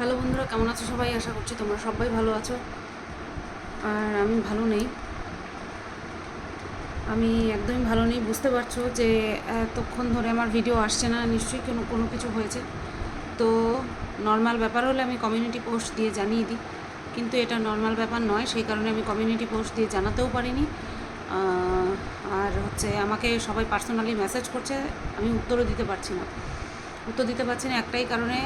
Hello বন্ধুরা, কেমন আছো সবাই? আশা করছি তোমরা সবাই ভালো আছো। আর আমি ভালো নেই। আমি একদমই ভালো নেই, বুঝতে পারছ যে, এতক্ষণ ধরে আমার ভিডিও আসছে না, নিশ্চয়ই কোনো কোনো কিছু হয়েছে। তো নর্মাল ব্যাপার হলে আমি কমিউনিটি পোস্ট দিয়ে জানিয়ে দিই। কিন্তু এটা নর্মাল ব্যাপার নয়, সেই কারণে আমি কমিউনিটি পোস্ট দিয়ে জানাতেও পারিনি। আর হচ্ছে আমাকে সবাই পার্সোনালি মেসেজ করছে, আমি উত্তরও দিতে পারছি না। উত্তর দিতে পারছি না, একটাই কারণে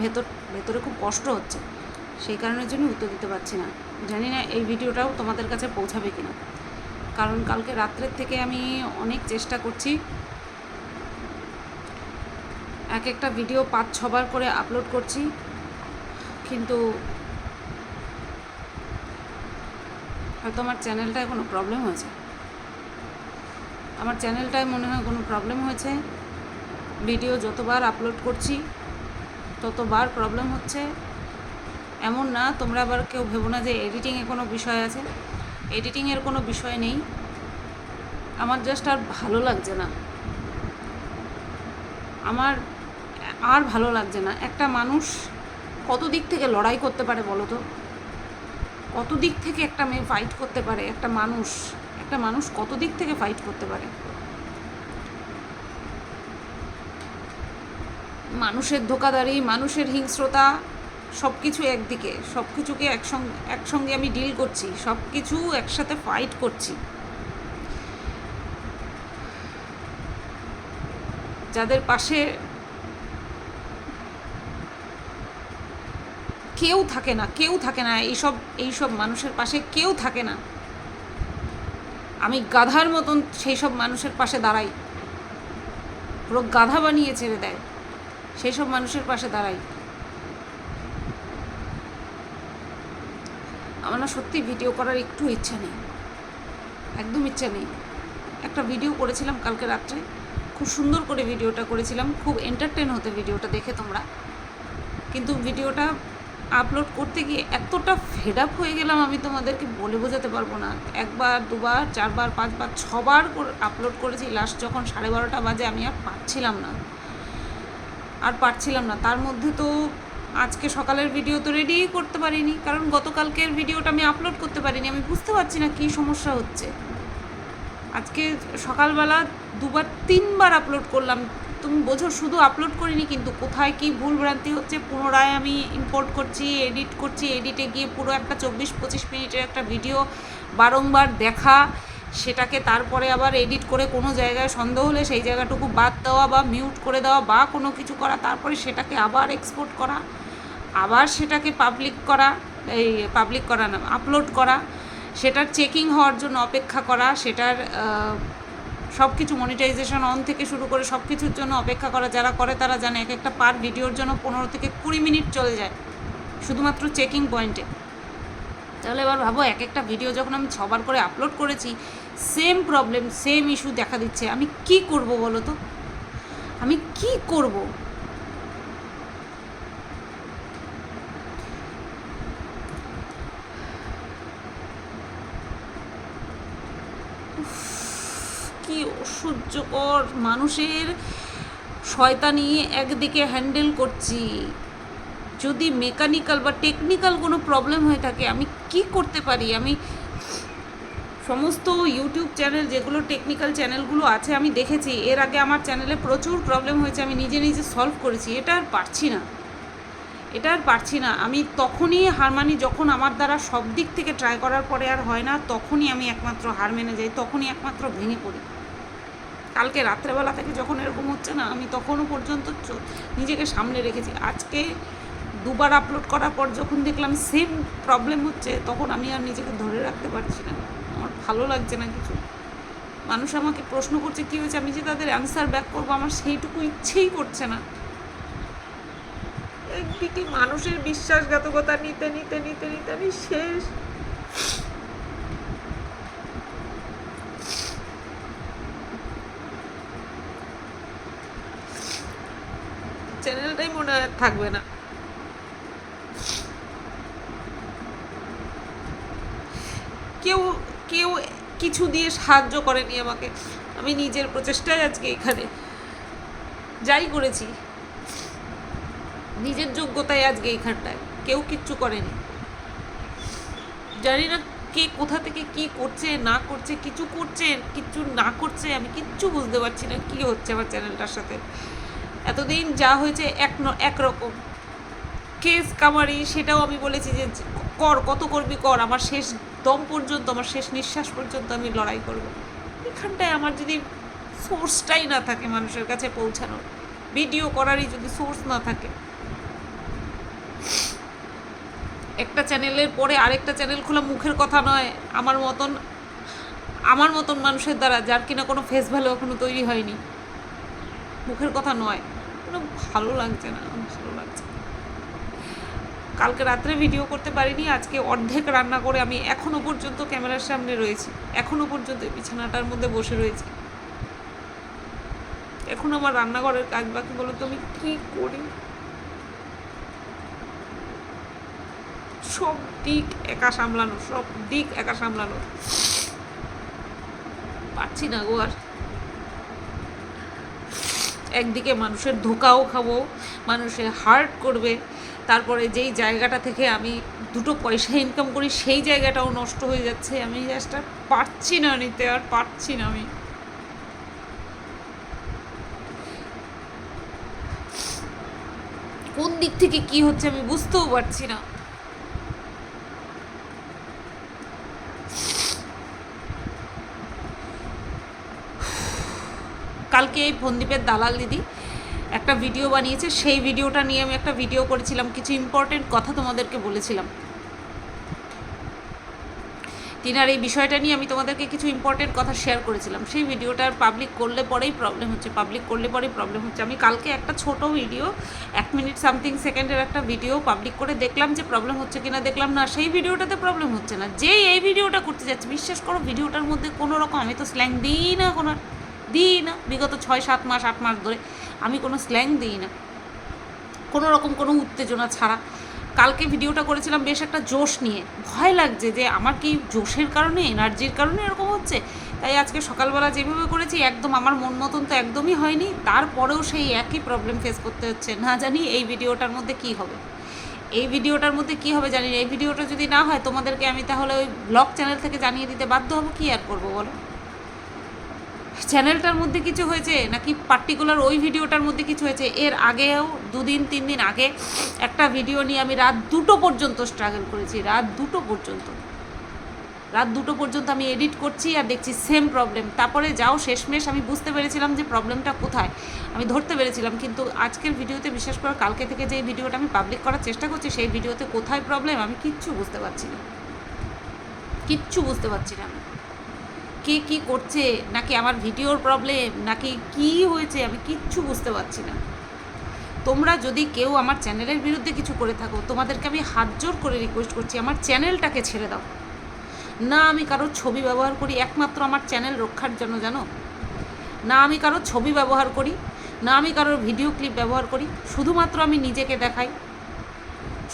ভেতর, ভেতরে খুব কষ্ট হচ্ছে। সেই কারণের জন্য উত্তর দিতে পারছি না। জানি না এই ভিডিওটাও তোমাদের কাছে পৌঁছাবে কি না কারণ কালকে রাত্রের থেকে আমি অনেক চেষ্টা করছি। এক একটা ভিডিও পাঁচ, ছবার করে আপলোড করছি। কিন্তু হয়তো আমার চ্যানেলটায় কোনো প্রবলেম হয়েছে। আমার চ্যানেলটায় মনে হয় কোনো প্রবলেম হয়েছে। ভিডিও যতবার আপলোড করছি ততবার প্রবলেম হচ্ছে এমন না, তোমরা আবার কেউ ভেবো না যে এডিটিংয়ে কোনো বিষয় আছে। এডিটিংয়ের কোনো বিষয় নেই। আমার জাস্ট আর ভালো লাগছে না। আমার আর ভালো লাগছে না। একটা মানুষ কত দিক থেকে লড়াই করতে পারে বলো তো? কত দিক থেকে একটা মেয়ে ফাইট করতে পারে? একটা মানুষ একটা মানুষ কত দিক থেকে ফাইট করতে পারে? মানুষের ধোকাদারি মানুষের হিংস্রতা সব কিছু একদিকে সব কিছুকে একসঙ্গে একসঙ্গে আমি ডিল করছি সব কিছু একসাথে ফাইট করছি। যাদের পাশে কেউ থাকে না, কেউ থাকে না, এইসব এইসব মানুষের পাশে কেউ থাকে না। আমি গাধার মতন সেই সব মানুষের পাশে দাঁড়াই। পুরো গাধা বানিয়ে ছেড়ে দেয়। সেই সব মানুষের পাশে দাঁড়াই। আমার না সত্যি ভিডিও করার একটু ইচ্ছা নেই। একদম ইচ্ছা নেই। একটা ভিডিও করেছিলাম কালকে রাত্রে। খুব সুন্দর করে ভিডিওটা করেছিলাম। খুব এন্টারটেন হতে ভিডিওটা দেখে তোমরা। কিন্তু ভিডিওটা আপলোড করতে গিয়ে এতটা ফেড আপ হয়ে গেলাম আমি তোমাদেরকে বলে বোঝাতে পারব না। একবার, দুবার, চারবার, পাঁচবার, ছবার আপলোড করেছি। লাস্ট যখন সাড়ে বারোটা বাজে আমি আর পাচ্ছিলাম না। আর পারছিলাম না। তার মধ্যে তো আজকে সকালের ভিডিও তো রেডিই করতে পারিনি। কারণ গতকালকের ভিডিওটা আমি আপলোড করতে পারিনি। আমি বুঝতে পারছি না কী সমস্যা হচ্ছে। আজকে সকালবেলা দুবার, তিনবার আপলোড করলাম। তুমি বোঝো, শুধু আপলোড করিনি, কিন্তু কোথায় কি ভুল ভ্রান্তি হচ্ছে পুনরায় আমি ইম্পোর্ট করছি এডিট করছি এডিটে গিয়ে পুরো একটা চব্বিশ পঁচিশ মিনিটের একটা ভিডিও বারংবার দেখা। সেটাকে তারপরে আবার এডিট করে কোনো জায়গায় সন্দেহ হলে সেই জায়গাটুকু বাদ দেওয়া বা মিউট করে দেওয়া বা কোনো কিছু করা, তারপরে সেটাকে আবার এক্সপোর্ট করা, আবার সেটাকে পাবলিক করা, এই পাবলিক করা না আপলোড করা, সেটার চেকিং হওয়ার জন্য অপেক্ষা করা, সেটার সব কিছু মনিটাইজেশন অন থেকে শুরু করে সব কিছুর জন্য অপেক্ষা করা, যারা করে তারা জানে এক একটা পার ভিডিওর জন্য পনেরো থেকে কুড়ি মিনিট চলে যায়, শুধুমাত্র চেকিং পয়েন্টে তাহলে এবার ভাবো, এক একটা ভিডিও যখন আমি ছবার করে আপলোড করেছি সেম প্রবলেম সেম ইস্যু দেখা দিচ্ছে। আমি কি করব বলো তো? আমি কি করব? কি অসহ্যকর মানুষের শয়তানি একদিকে হ্যান্ডেল করছি। যদি মেকানিক্যাল বা টেকনিক্যাল কোনো প্রবলেম হয়ে থাকে, আমি কি করতে পারি? আমি সমস্ত ইউটিউব চ্যানেল যেগুলো টেকনিক্যাল চ্যানেলগুলো আছে, আমি দেখেছি। এর আগে আমার চ্যানেলে প্রচুর প্রবলেম হয়েছে, আমি নিজে নিজে সলভ করেছি। এটা আর পারছি না। এটা আর পারছি না। আমি তখনই হার মানি যখন আমার দ্বারা সব দিক থেকে ট্রাই করার পরে আর হয় না, তখনই আমি একমাত্র হার মেনে যাই, তখনই একমাত্র ভেঙে পড়ি। কালকে রাত্রেবেলা থেকে যখন এরকম হচ্ছে না, আমি তখনও পর্যন্ত নিজেকে সামনে রেখেছি। আজকে দুবার আপলোড করার পর যখন দেখলাম সেম প্রবলেম হচ্ছে, তখন আমি আর নিজেকে ধরে রাখতে পারছি না। ভালো লাগছে না কিছু? মানুষ আমাকে প্রশ্ন করছে কী হয়েছে? আমি যে তাদের অ্যান্সার ব্যাক করব আমার সেইটুকু ইচ্ছেই করছে না। একদিকে মানুষের বিশ্বাসঘাতকতা নিতে নিতে নিতে নিতে আমি শেষ। চ্যানেলটাই মনে হয় থাকবে না কেউ কেউ কিছু দিয়ে সাহায্য করেনি আমাকে। আমি নিজের প্রচেষ্টায় আজকে এখানে। যাই করেছি। নিজের যোগ্যতায় আজকে এইখানটায় কেউ কিচ্ছু করেনি। জানি না কে কোথা থেকে কি করছে, না করছে, কিছু করছে, কিছু না করছে, আমি কিচ্ছু বুঝতে পারছি না কি হচ্ছে আমার চ্যানেলটার সাথে। এতদিন যা হয়েছে এক একরকম কেস কামারি, সেটাও আমি বলেছি যে, কর, কত করবি কর, আমার শেষ দম পর্যন্ত, আমার শেষ নিঃশ্বাস পর্যন্ত আমি লড়াই করব। এখানটায় আমার যদি সোর্সটাই না থাকে মানুষের কাছে পৌঁছানোর ভিডিও করারই যদি সোর্স না থাকে। একটা চ্যানেলের পরে আরেকটা চ্যানেল খোলা মুখের কথা নয়, আমার মতন আমার মতন মানুষের দ্বারা, যার কিনা কোনো ফেস ভ্যালু এখনও তৈরি হয়নি। মুখের কথা নয়, কোনো ভালো লাগছে না। কালকে রাত্রে ভিডিও করতে পারিনি, আজকে অর্ধেক রান্না করে আমি এখনও পর্যন্ত ক্যামেরার সামনে রয়েছি। এখনও পর্যন্ত বিছানাটার মধ্যে বসে রয়েছি। এখন আমার রান্নাঘরের কাজ বাকি, বলো তো আমি কি করি? সব দিক একা সামলানো, সব দিক একা সামলানো। পারছি না গো আর। একদিকে মানুষের ধোকাও খাব, মানুষের হার্ট করবে তারপরে যেই জায়গাটা থেকে আমি দুটো পয়সা ইনকাম করি, সেই জায়গাটাও নষ্ট হয়ে যাচ্ছে। আমি জাস্ট আর পারছি না নিতে, আর পারছি না আমি। কোন দিক থেকে কি হচ্ছে আমি বুঝতেও পারছি না। কালকে এই ফন্দীপের দালাল দিদি একটা ভিডিও বানিয়েছে, সেই ভিডিওটা নিয়ে আমি একটা ভিডিও করেছিলাম, কিছু ইম্পর্টেন্ট কথা তোমাদেরকে বলেছিলাম। তিনার এই বিষয়টা নিয়ে আমি তোমাদেরকে কিছু ইম্পর্টেন্ট কথা শেয়ার করেছিলাম। সেই ভিডিওটার পাবলিক করলে পরেই প্রবলেম হচ্ছে পাবলিক করলে পরেই প্রবলেম হচ্ছে। আমি কালকে একটা ছোট ভিডিও এক মিনিট সামথিং সেকেন্ডের একটা ভিডিও পাবলিক করে দেখলাম যে প্রবলেম হচ্ছে কিনা। দেখলাম, না, সেই ভিডিওটাতে প্রবলেম হচ্ছে না। যেই এই ভিডিওটা করতে যাচ্ছে, বিশ্বাস করো ভিডিওটার মধ্যে কোনো রকম, আমি তো স্ল্যাং দিই না কোনো দিই না। বিগত ছয়, সাত মাস, আট মাস ধরে আমি কোনো স্ল্যাং দিই না। কোনো রকম কোনো উত্তেজনা ছাড়া। কালকে ভিডিওটা করেছিলাম বেশ একটা জোশ নিয়ে। ভয় লাগছে যে আমার কি জোশের কারণে, এনার্জির কারণে এরকম হচ্ছে? তাই আজকে সকালবেলা যেভাবে করেছি, একদম আমার মন মতন তো একদমই হয়নি। তারপরেও সেই একই প্রবলেম ফেস করতে হচ্ছে। না জানি এই ভিডিওটার মধ্যে কি হবে। এই ভিডিওটার মধ্যে কি হবে জানি। এই ভিডিওটা যদি না হয়, তোমাদেরকে আমি তাহলে ওই ব্লগ চ্যানেল থেকে জানিয়ে দিতে বাধ্য হব, কী আর করব বলো? চ্যানেলটার মধ্যে কিছু হয়েছে নাকি পার্টিকুলার ওই ভিডিওটার মধ্যে কিছু হয়েছে? এর আগেও দুদিন, তিন দিন আগে একটা ভিডিও নিয়ে আমি রাত দুটো পর্যন্ত স্ট্রাগল করেছি, রাত দুটো পর্যন্ত। রাত দুটো পর্যন্ত আমি এডিট করছি আর দেখছি সেম প্রবলেম তারপরে যাও শেষমেশ আমি বুঝতে পেরেছিলাম যে প্রবলেমটা কোথায়। আমি ধরতে পেরেছিলাম, কিন্তু আজকের ভিডিওতে বিশেষ করে, কালকে থেকে যে ভিডিওটা আমি পাবলিক করার চেষ্টা করছি, সেই ভিডিওতে কোথায় প্রবলেম আমি কিচ্ছু বুঝতে পারছি না। কিচ্ছু বুঝতে পারছি না আমি। কে কি করছে, নাকি আমার ভিডিওর প্রবলেম নাকি কি হয়েছে, আমি কিচ্ছু বুঝতে পারছি না। তোমরা যদি কেউ আমার চ্যানেলের বিরুদ্ধে কিছু করে থাকো, তোমাদেরকে আমি হাত জোর করে রিকোয়েস্ট করছি, আমার চ্যানেলটাকে ছেড়ে দাও। না, আমি কারোর ছবি ব্যবহার করি, একমাত্র আমার চ্যানেল রক্ষার জন্য, জানো? না, আমি কারোর ছবি ব্যবহার করি, না, আমি কারোর ভিডিও ক্লিপ ব্যবহার করি, শুধুমাত্র আমি নিজেকে দেখাই।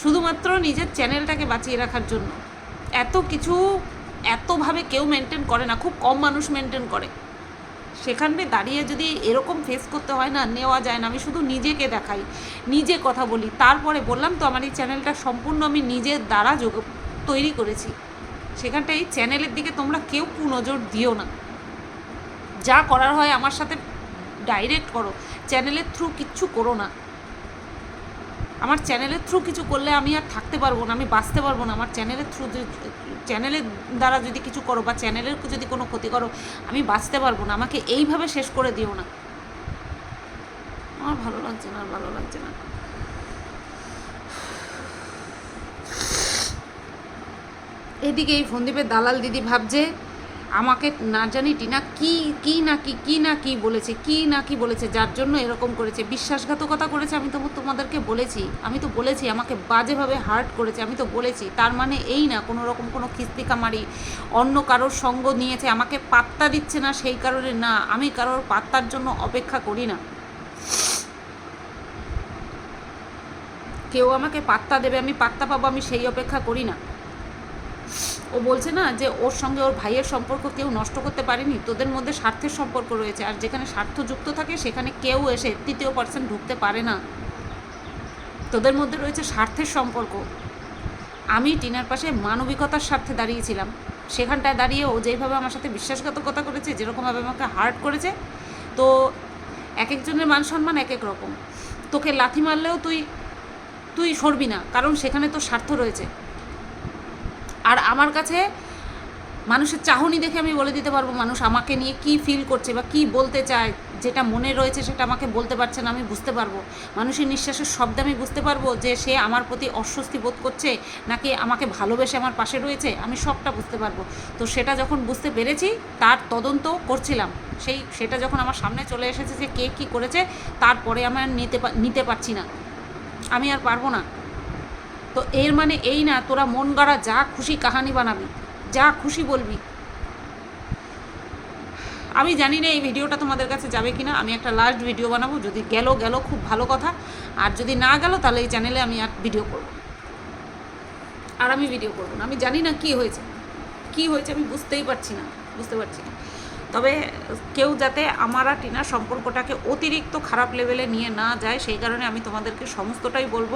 শুধুমাত্র নিজের চ্যানেলটাকে বাঁচিয়ে রাখার জন্য। এত কিছু এতভাবে কেউ মেনটেন করে না, খুব কম মানুষ মেনটেন করে। সেখানে দাঁড়িয়ে যদি এরকম ফেস করতে হয় না, নেওয়া যায় না, আমি শুধু নিজেকে দেখাই, নিজে কথা বলি। তারপরে বললাম তো, আমার এই চ্যানেলটা সম্পূর্ণ আমি নিজের দ্বারা যোগ, তৈরি করেছি। সেখানটা এই চ্যানেলের দিকে তোমরা কেউ কুনজর দিও না। যা করার হয় আমার সাথে ডাইরেক্ট করো। চ্যানেলের থ্রু কিচ্ছু করো না। আমার চ্যানেলের থ্রু কিছু করলে আমি আর থাকতে পারব না, আমি বাঁচতে পারব না। আমার চ্যানেলের থ্রু চ্যানেলের দ্বারা যদি কিছু করো বা চ্যানেলের যদি কোনো ক্ষতি করো, আমি বাঁচতে পারব না। আমাকে এইভাবে শেষ করে দিও না। আমার ভালো লাগছে না, আর ভালো লাগছে না। এদিকে এই ফন্দীপের দালাল দিদি ভাবছে আমাকে না জানি টিনা কি কি না কি কি না কি বলেছে, কি না কি বলেছে, যার জন্য এরকম করেছে। বিশ্বাসঘাতকতা করেছে আমি তো তোমাদেরকে বলেছি। আমি তো বলেছি, আমাকে বাজেভাবে হার্ট করেছে, আমি তো বলেছি। তার মানে এই না, কোনো রকম কোনো খিস্তি কামারি অন্য কারোর সঙ্গ নিয়েছে, আমাকে পাত্তা দিচ্ছে না, সেই কারণে না, আমি কারোর পাত্তার জন্য অপেক্ষা করি না। কেউ আমাকে পাত্তা দেবে, আমি পাত্তা পাবো, আমি সেই অপেক্ষা করি না। ও বলছে না যে ওর সঙ্গে ওর ভাইয়ের সম্পর্ক কেউ নষ্ট করতে পারেনি, তোদের মধ্যে স্বার্থের সম্পর্ক রয়েছে। আর যেখানে স্বার্থ যুক্ত থাকে, সেখানে কেউ এসে তৃতীয় পার্সন ঢুকতে পারে না। তোদের মধ্যে রয়েছে স্বার্থের সম্পর্ক। আমি টিনার পাশে মানবিকতার স্বার্থে দাঁড়িয়েছিলাম। সেখানটায় দাঁড়িয়ে ও যেইভাবে আমার সাথে বিশ্বাসঘাতকতা করেছে, যেরকমভাবে আমাকে হার্ট করেছে, তো এক একজনের মান সম্মান এক এক রকম। তোকে লাথি মারলেও তুই তুই সরবি না, কারণ সেখানে তো স্বার্থ রয়েছে। আর আমার কাছে মানুষের চাহনি দেখে আমি বলে দিতে পারব, মানুষ আমাকে নিয়ে কি ফিল করছে বা কি বলতে চায়, যেটা মনে রয়েছে সেটা আমাকে বলতে পারছে না, আমি বুঝতে পারব। মানুষের নিঃশ্বাসের শব্দ আমি বুঝতে পারব যে সে আমার প্রতি অস্বস্তি বোধ করছে নাকি আমাকে ভালোবেসে আমার পাশে রয়েছে, আমি সবটা বুঝতে পারব। তো সেটা যখন বুঝতে পেরেছি, তার তদন্ত করছিলাম। সেই, সেটা যখন আমার সামনে চলে এসেছে যে কে কী করেছে, তারপরে আমার নিতে নিতে পারছি না। আমি আর পারব না। তো এর মানে এই না, তোরা মন গড়া যা খুশি কাহানি বানাবি, যা খুশি বলবি। আমি জানি না এই ভিডিওটা তোমাদের কাছে যাবে কিনা, আমি একটা লাস্ট ভিডিও বানাবো, যদি গেল গেল খুব ভালো কথা। আর যদি না গেল, তাহলে এই চ্যানেলে আমি আর ভিডিও করব আর আমি ভিডিও করব না। আমি জানি না কি হয়েছে। কি হয়েছে আমি বুঝতেই পারছি না, বুঝতে পারছি না। তবে কেউ যাতে আমার আর টিনার সম্পর্কটাকে অতিরিক্ত খারাপ লেভেলে নিয়ে না যায়, সেই কারণে আমি তোমাদেরকে সমস্তটাই বলব।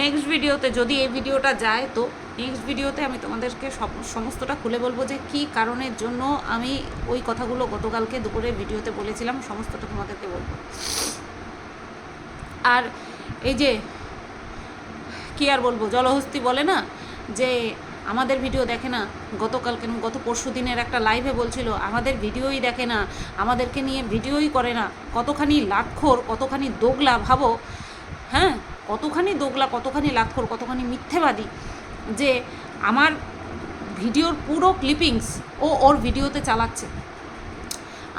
নেক্সট ভিডিওতে যদি এই ভিডিওটা যায়, তো নেক্সট ভিডিওতে আমি তোমাদেরকে সব, সমস্তটা খুলে বলব যে কি কারণের জন্য আমি ওই কথাগুলো গতকালকে দুপুরে ভিডিওতে বলেছিলাম, সমস্তটা তোমাদেরকে বলব। আর এই যে, কি আর বলব, জলহস্তি বলে না, যে আমাদের ভিডিও দেখে না, গতকালকে গত পরশু দিনের একটা লাইভে বলছিল, আমাদের ভিডিওই দেখে না, আমাদেরকে নিয়ে ভিডিওই করে না, কতখানি লাটখোর, কতখানি দোগলা, ভাবো হ্যাঁ? কতখানি দোগলা, কতখানি লাটখোর কতখানি মিথ্যেবাদী যে আমার ভিডিওর পুরো ক্লিপিংস ও ওর ভিডিওতে চালাচ্ছে।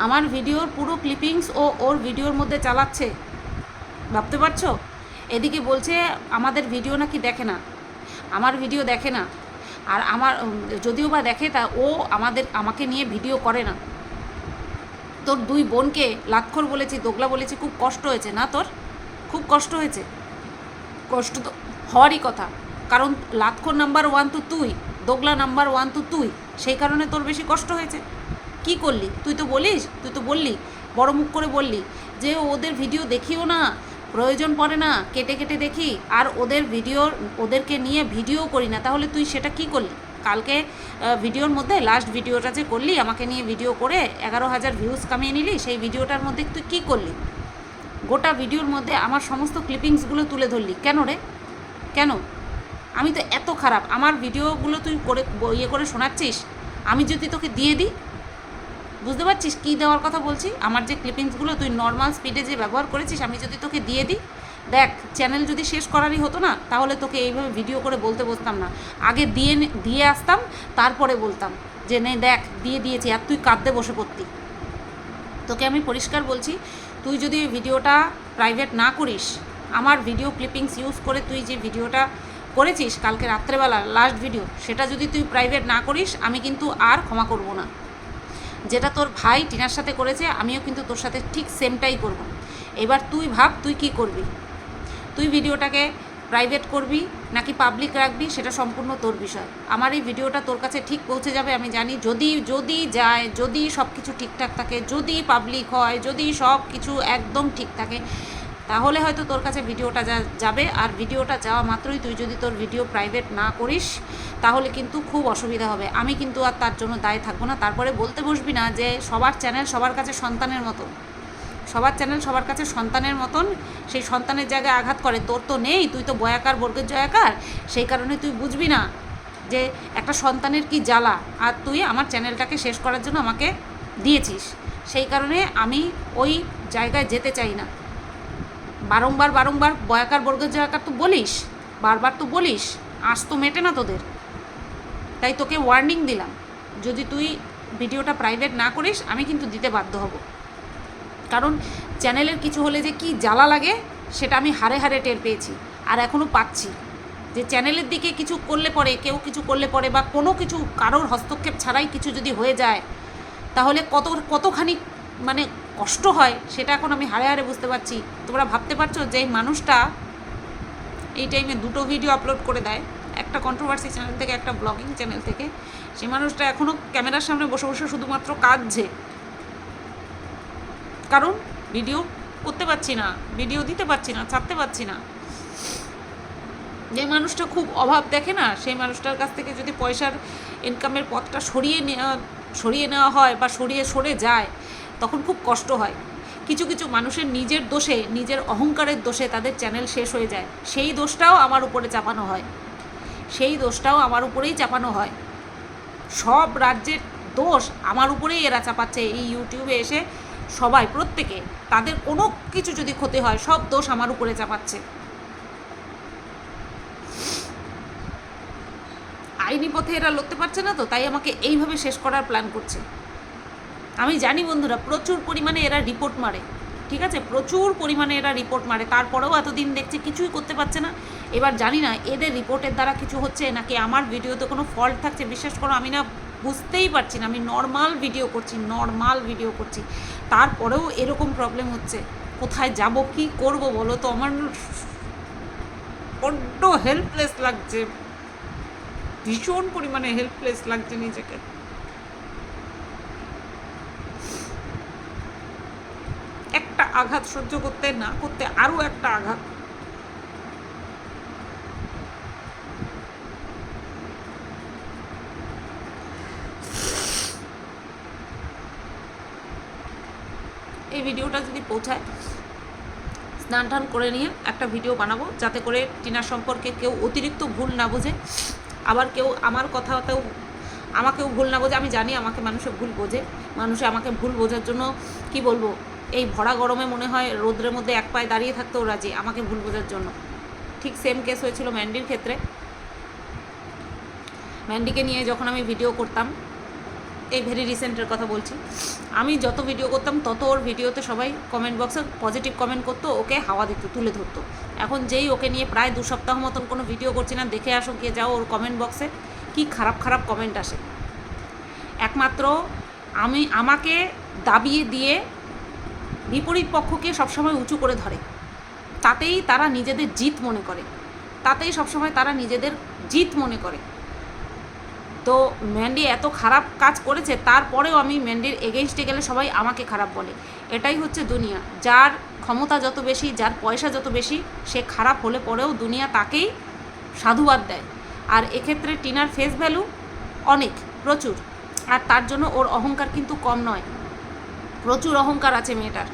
আমার ভিডিওর পুরো ক্লিপিংস ও ওর ভিডিওর মধ্যে চালাচ্ছে। ভাবতে পারছ? এদিকে বলছে, আমাদের ভিডিও নাকি দেখে না। আমার ভিডিও দেখে না। আর আমার, যদিও বা দেখে, তা ও আমাদের, আমাকে নিয়ে ভিডিও করে না। তোর দুই বোনকে লাক্ষর বলেছি, দোগলা বলেছি, খুব কষ্ট হয়েছে না তোর? খুব কষ্ট হয়েছে। কষ্ট তো হওয়ারই কথা। কারণ লাক্ষর নাম্বার ওয়ান তো তুই, দোগলা নাম্বার ওয়ান তো তুই, সেই কারণে তোর বেশি কষ্ট হয়েছে। কি করলি? তুই তো বলিস, তুই তো বললি, বড় মুখ করে বললি যে ওদের ভিডিও দেখিও না, প্রয়োজন পড়ে না, কেটে কেটে দেখি, আর ওদের ভিডিও ওদেরকে নিয়ে ভিডিও করি না, তাহলে তুই সেটা কি করলি? কালকে ভিডিওর মধ্যে লাস্ট ভিডিওটা যে করলি, আমাকে নিয়ে ভিডিও করে এগারো হাজার ভিউজ কামিয়ে নিলি, সেই ভিডিওটার মধ্যে তুই কী করলি? গোটা ভিডিওর মধ্যে আমার সমস্ত ক্লিপিংসগুলো তুলে ধরলি। কেন রে? কেন? আমি তো এত খারাপ। আমার ভিডিওগুলো তুই করে ইয়ে করে শোনাচ্ছিস? আমি যদি তোকে দিয়ে দিই, বুঝতে পারছিস কী দেওয়ার কথা বলছি? আমার যে ক্লিপিংসগুলো তুই নর্মাল স্পিডে যে ব্যবহার করেছিস, আমি যদি তোকে দিয়ে দিই, দেখ চ্যানেল যদি শেষ করারই হতো না, তাহলে তোকে এইভাবে ভিডিও করে বলতে বসতাম না। আগে দিয়ে দিয়ে আসতাম, তারপরে বলতাম যে, নে, দেখ, দিয়ে দিয়েছি, আর তুই কাঁদতে বসে পড়তি। তোকে আমি পরিষ্কার বলছি তুই যদি ভিডিওটা প্রাইভেট না করিস, আমার ভিডিও ক্লিপিংস ইউজ করে তুই যে ভিডিওটা করেছিস কালকে রাত্রেবেলা লাস্ট ভিডিও সেটা যদি তুই প্রাইভেট না করিস, আমি কিন্তু আর ক্ষমা করব না। যেটা তোর ভাই টিনার সাথে করেছে, আমিও কিন্তু তোর সাথে ঠিক সেমটাই করব। এবার তুই ভাব তুই কি করবি। তুই ভিডিওটাকে প্রাইভেট করবি নাকি পাবলিক রাখবি, সেটা সম্পূর্ণ তোর বিষয়। আমার এই ভিডিওটা তোর কাছে ঠিক পৌঁছে যাবে, আমি জানি। যদি যদি যায়, যদি সব কিছু ঠিকঠাক থাকে, যদি পাবলিক হয়, যদি সব কিছু একদম ঠিক থাকে, তাহলে হয়তো তোর কাছে ভিডিওটা যাবে। আর ভিডিওটা যাওয়া মাত্রই তুই যদি তোর ভিডিও প্রাইভেট না করিস, তাহলে কিন্তু খুব অসুবিধা হবে। আমি কিন্তু আর তার জন্য দায় থাকব না। তারপরে বলতে বসবি না যে সবার চ্যানেল সবার কাছে সন্তানের মতন সবার চ্যানেল সবার কাছে সন্তানের মতন, সেই সন্তানের জায়গায় আঘাত করে। তোর তো নেই, তুই তো বয়াকার, বর্গের জয়াকার। সেই কারণে তুই বুঝবি না যে একটা সন্তানের কি জ্বালা। আর তুই আমার চ্যানেলটাকে শেষ করার জন্য আমাকে দিয়েছিস। সেই কারণে আমি ওই জায়গায় যেতে চাই না। বারংবার বারংবার বয়াকার, বর্গের জয়াকার তো বলিস, বারবার তো বলিস, আজ তো মেটে না তোদের। তাই তোকে ওয়ার্নিং দিলাম, যদি তুই ভিডিওটা প্রাইভেট না করিস, আমি কিন্তু দিতে বাধ্য হব। কারণ চ্যানেলের কিছু হলে যে কি জ্বালা লাগে, সেটা আমি হারে হারে টের পেয়েছি। আর এখনও পাচ্ছি। যে চ্যানেলের দিকে কিছু করলে পরে, কেউ কিছু করলে পরে বা কোনো কিছু কারোর হস্তক্ষেপ ছাড়াই কিছু যদি হয়ে যায়, তাহলে কত, কতখানি মানে কষ্ট হয়, সেটা এখন আমি হারে হারে বুঝতে পারছি। তোমরা ভাবতে পারছ যে মানুষটা এই টাইমে দুটো ভিডিও আপলোড করে দেয়, একটা কন্ট্রোভার্সি চ্যানেল থেকে, একটা ব্লগিং চ্যানেল থেকে। সেই মানুষটা এখনও ক্যামেরার সামনে বসে বসে শুধুমাত্র কাঁদছে। কারণ ভিডিও করতে পারছি না, ভিডিও দিতে পারছি না, ছাড়তে পারছি না। যে মানুষটা খুব অভাব দেখে না, সেই মানুষটার কাছ থেকে যদি পয়সার ইনকামের পথটা সরিয়ে নেওয়া সরিয়ে নেওয়া হয় বা সরিয়ে সরে যায়, তখন খুব কষ্ট হয়। কিছু কিছু মানুষের নিজের দোষে, নিজের অহংকারের দোষে তাদের চ্যানেল শেষ হয়ে যায়। সেই দোষটাও আমার উপরে চাপানো হয়। সেই দোষটাও আমার উপরেই চাপানো হয়। সব রাজ্যের দোষ আমার উপরেই এরা চাপাচ্ছে। এই ইউটিউবে এসে সবাই, প্রত্যেকে, তাদের কোনো কিছু যদি ক্ষতি হয়, সব দোষ আমার উপরে চাপাচ্ছে। আইনি পথে এরা লড়তে পারছে না তো, তাই আমাকে এইভাবে শেষ করার প্ল্যান করছে। আমি জানি বন্ধুরা, প্রচুর পরিমাণে এরা রিপোর্ট মারে, ঠিক আছে? প্রচুর পরিমাণে এরা রিপোর্ট মারে, তারপরেও এতদিন দেখছে কিছুই করতে পারছে না। এবার জানি না, এদের রিপোর্টের দ্বারা কিছু হচ্ছে নাকি আমার ভিডিওতে কোনো ফল্ট থাকছে? বিশ্বাস করো, আমি না বুঝতেই পারছি না। আমি নর্মাল ভিডিও করছি নর্মাল ভিডিও করছি। তারপরেও এরকম প্রবলেম হচ্ছে। কোথায় যাব, কি করব বলো তো? আমার বড্ড হেল্পলেস লাগছে। ভীষণ পরিমাণে হেল্পলেস লাগছে নিজেকে। একটা আঘাত সহ্য করতে না করতে আরও একটা আঘাত। এই ভিডিওটা যদি পৌঁছায় স্নান টান করে নিয়ে একটা ভিডিও বানাবো, যাতে করে টিনার সম্পর্কে কেউ অতিরিক্ত ভুল না বোঝে, আবার কেউ আমার কথাতেও, আমাকেও ভুল না বোঝে, আমি জানি আমাকে মানুষে ভুল বোঝে, মানুষে আমাকে ভুল বোঝার জন্য কি বলব, এই ভরা গরমে মনে হয় রোদ্রের মধ্যে এক পায়ে দাঁড়িয়ে থাকতেও রাজি আমাকে ভুল বোঝার জন্য। ঠিক সেম কেস হয়েছিল ম্যান্ডির ক্ষেত্রে। ম্যান্ডিকে নিয়ে যখন আমি ভিডিও করতাম এই ভেরি রিসেন্টের কথা বলছি। আমি যত ভিডিও করতাম, তত ওর ভিডিওতে সবাই কমেন্ট বক্সে পজিটিভ কমেন্ট করতো, ওকে হাওয়া দিত, তুলে ধরতো। এখন যেই ওকে নিয়ে প্রায় দু সপ্তাহ মতন কোনো ভিডিও করছি না, দেখে আসো, গিয়ে যাও ওর কমেন্ট বক্সে কি খারাপ খারাপ কমেন্ট আসে। একমাত্র আমি, আমাকে দাবিয়ে দিয়ে বিপরীত পক্ষকে সবসময় উঁচু করে ধরে। তাতেই তারা নিজেদের জিত মনে করে। তাতেই সবসময় তারা নিজেদের জিত মনে করে। তো ম্যান্ডি এত খারাপ কাজ করেছে, তারপরেও আমি ম্যান্ডির এগেনস্টে গেলে সবাই আমাকে খারাপ বলে। এটাই হচ্ছে দুনিয়া। যার ক্ষমতা যত বেশি, যার পয়সা যত বেশি, সে খারাপ হলে পরেও দুনিয়া তাকেই সাধুবাদ দেয়। আর এক্ষেত্রে টিনার ফেস ভ্যালু অনেক, প্রচুর। আর তার জন্য ওর অহংকার কিন্তু কম নয়। প্রচুর অহংকার আছে মেয়েটার।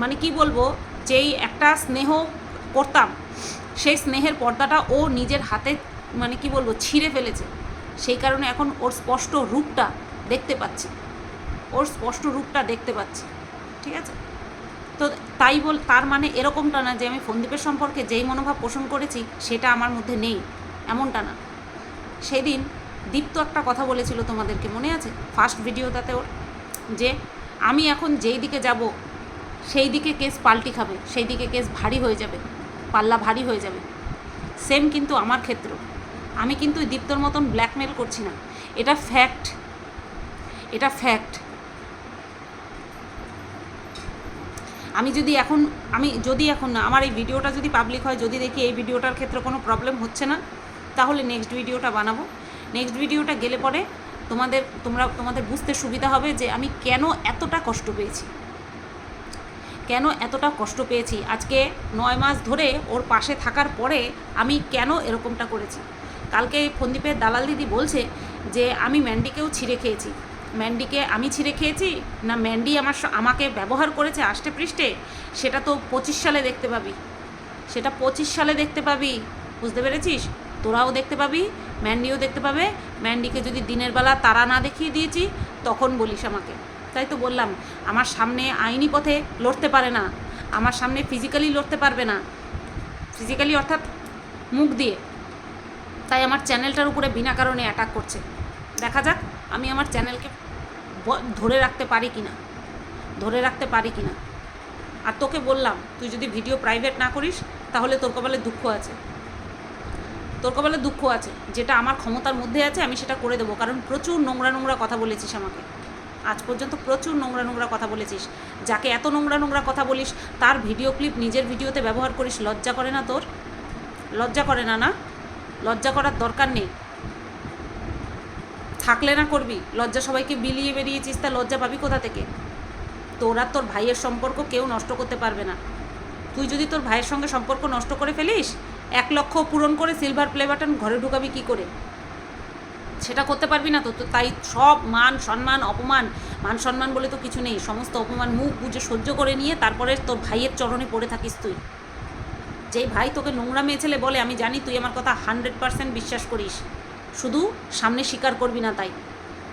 মানে কি বলব, যেই একটা স্নেহ করতাম, সেই স্নেহের পর্দাটা ও নিজের হাতে মানে কি বলব, ছিঁড়ে ফেলেছে। সেই কারণে এখন ওর স্পষ্ট রূপটা দেখতে পাচ্ছি। ওর স্পষ্ট রূপটা দেখতে পাচ্ছি। ঠিক আছে? তো তাই বল, তার মানে এরকমটা না যে আমি ফন্দীপের সম্পর্কে যেই মনোভাব পোষণ করেছি, সেটা আমার মধ্যে নেই। এমনটা না। সেদিন দীপ্ত একটা কথা বলেছিল তোমাদেরকে, মনে আছে? ফার্স্ট ভিডিওটাতে ওর, যে আমি এখন যেই দিকে যাব, সেই দিকে কেস পাল্টি খাবে, সেই দিকে কেস ভারী হয়ে যাবে, পাল্লা ভারী হয়ে যাবে। সেম কিন্তু আমার ক্ষেত্র। আমি কিন্তু দীপ্তর মতন ব্ল্যাকমেল করছি না। এটা ফ্যাক্ট এটা ফ্যাক্ট আমি যদি এখন, আমি যদি এখন না, আমার এই ভিডিওটা যদি পাবলিক হয়, যদি দেখি এই ভিডিওটার ক্ষেত্রে কোনো প্রবলেম হচ্ছে না, তাহলে নেক্সট ভিডিওটা বানাবো। নেক্সট ভিডিওটা গেলে পরে তোমাদের, তোমরা, তোমাদের বুঝতে সুবিধা হবে যে আমি কেন এতটা কষ্ট পেয়েছি। কেন এতটা কষ্ট পেয়েছি? আজকে নয় মাস ধরে ওর পাশে থাকার পরে আমি কেন এরকমটা করেছি? কালকে ফন্দীপের দালাল দিদি বলছে যে, আমি ম্যান্ডিকেও ছিঁড়ে খেয়েছি। ম্যান্ডিকে আমি ছিঁড়ে খেয়েছি? না, ম্যান্ডি আমার আমাকে ব্যবহার করেছে আষ্টে পৃষ্ঠে? সেটা তো পঁচিশ সালে দেখতে পাবি। সেটা পঁচিশ সালে দেখতে পাবি। বুঝতে পেরেছিস? তোরাও দেখতে পাবি, ম্যান্ডিও দেখতে পাবে। ম্যান্ডিকে যদি দিনের বেলা তারা না দেখিয়ে দিয়েছি, তখন বলিস আমাকে। তাই তো বললাম, আমার সামনে আইনি পথে লড়তে পারে না। আমার সামনে ফিজিক্যালি লড়তে পারবে না। ফিজিক্যালি অর্থাৎ মুখ দিয়ে। তাই আমার চ্যানেলটার উপরে বিনা কারণে অ্যাটাক করছে। দেখা যাক, আমি আমার চ্যানেলকে ধরে রাখতে পারি কি না ধরে রাখতে পারি কি না আর তোকে বললাম, তুই যদি ভিডিও প্রাইভেট না করিস, তাহলে তোর কপালে দুঃখ আছে। তোর কপালে দুঃখ আছে। যেটা আমার ক্ষমতার মধ্যে আছে, আমি সেটা করে দেবো। কারণ প্রচুর নোংরা নোংরা কথা বলেছিস আমাকে। আজ পর্যন্ত প্রচুর নোংরা নোংরা কথা বলেছিস। যাকে এত নোংরা নোংরা কথা বলিস, তার ভিডিও ক্লিপ নিজের ভিডিওতে ব্যবহার করিস, লজ্জা করে না তোর? লজ্জা করে না না? লজ্জা করার দরকার নেই। থাকলে না করবি, লজ্জা সবাইকে বিলিয়ে বেরিয়েছিস, তা লজ্জা পাবি কোথা থেকে? তোর তোর ভাইয়ের সম্পর্ক কেউ নষ্ট করতে পারবে না। তুই যদি তোর ভাইয়ের সঙ্গে সম্পর্ক নষ্ট করে ফেলিস, এক লক্ষ পূরণ করে সিলভার প্লে বাটন ঘরে ঢুকাবি কি করে? সেটা করতে পারবি না তো তো তাই সব মান সম্মান অপমান, মান সম্মান বলে তো কিছু নেই। সমস্ত অপমান মুখ বুঝে সহ্য করে নিয়ে তারপরে তোর ভাইয়ের চরণে পড়ে থাকিস তুই। যেই ভাই তোকে নোংরা মেয়ে ছেলে বলে, আমি জানি তুই আমার কথা হান্ড্রেড পার্সেন্ট বিশ্বাস করিস। শুধু সামনে স্বীকার করবি না তাই।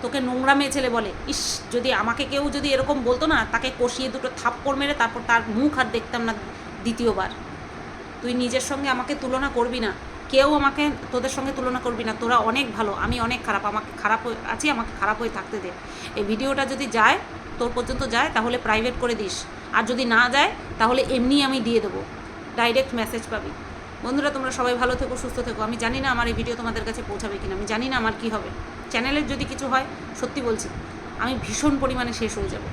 তোকে নোংরা মেয়ে ছেলে বলে, ইস, যদি আমাকে কেউ যদি এরকম বলতো না, তাকে কষিয়ে দুটো থাপ্পড় মেরে তারপর তার মুখ আর দেখতাম না দ্বিতীয়বার। তুই নিজের সঙ্গে আমাকে তুলনা করবি না। কেউ আমাকে তোদের সঙ্গে তুলনা করবি না। তোরা অনেক ভালো, আমি অনেক খারাপ, আমাকে খারাপ আছি, আমাকে খারাপ হয়ে থাকতে দে। এই ভিডিওটা যদি যায়, তোর পর্যন্ত যায়, তাহলে প্রাইভেট করে দিস। আর যদি না যায়, তাহলে এমনি আমি দিয়ে দেবো। ডাইরেক্ট মেসেজ পাবি। বন্ধুরা, তোমরা সবাই ভালো থেকো, সুস্থ থেকো। আমি জানি না আমার এই ভিডিও তোমাদের কাছে পৌঁছাবে কিনা। আমি জানি না আমার কী হবে। চ্যানেলের যদি কিছু হয়, সত্যি বলছি, আমি ভীষণ পরিমাণে শেষ হয়ে যাব।